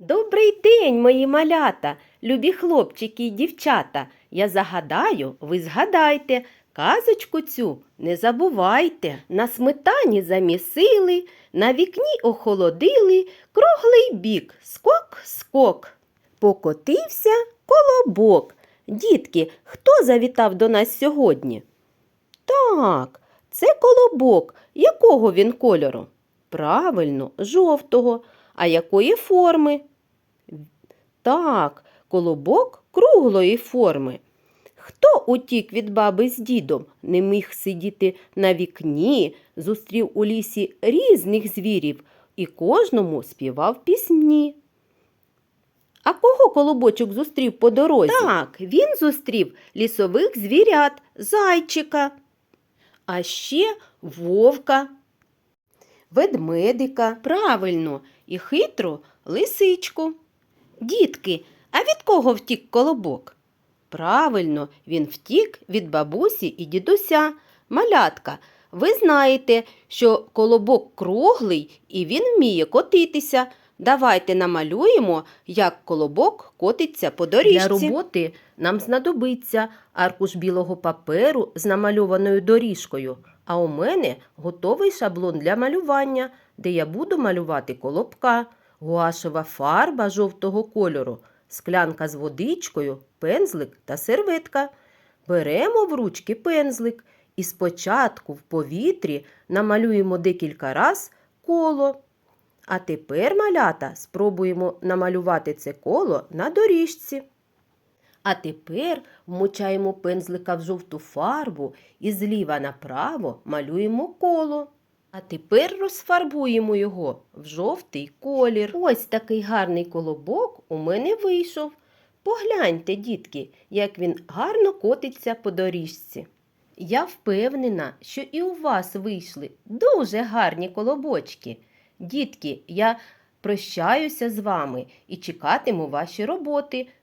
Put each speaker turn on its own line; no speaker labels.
Добрий день, мої малята, любі хлопчики й дівчата. Я загадаю, ви згадайте, казочку цю не забувайте. На сметані замісили, на вікні охолодили, круглий бік, скок, скок. Покотився колобок. Дітки, хто завітав до нас сьогодні? Так, це колобок. Якого він кольору? Правильно, жовтого. А якої форми? Так, колобок круглої форми. Хто утік від баби з дідом, не міг сидіти на вікні, зустрів у лісі різних звірів і кожному співав пісні. А кого колобочок зустрів по дорозі? Так, він зустрів лісових звірят, зайчика, а ще вовка, ведмедика, правильно, і хитру лисичку. Дітки, а від кого втік колобок? Правильно, він втік від бабусі і дідуся. Малятка, ви знаєте, що колобок круглий і він вміє котитися. Давайте намалюємо, як колобок котиться по доріжці. Для роботи нам знадобиться аркуш білого паперу з намальованою доріжкою. А у мене готовий шаблон для малювання, де я буду малювати колобка, гуашева фарба жовтого кольору, склянка з водичкою, пензлик та серветка. Беремо в ручки пензлик і спочатку в повітрі намалюємо декілька раз коло. А тепер, малята, спробуємо намалювати це коло на доріжці. А тепер вмочаємо пензлика в жовту фарбу і зліва направо малюємо коло. А тепер розфарбуємо його в жовтий колір. Ось такий гарний колобок у мене вийшов. Погляньте, дітки, як він гарно котиться по доріжці. Я впевнена, що і у вас вийшли дуже гарні колобочки. Дітки, я прощаюся з вами і чекатиму ваші роботи.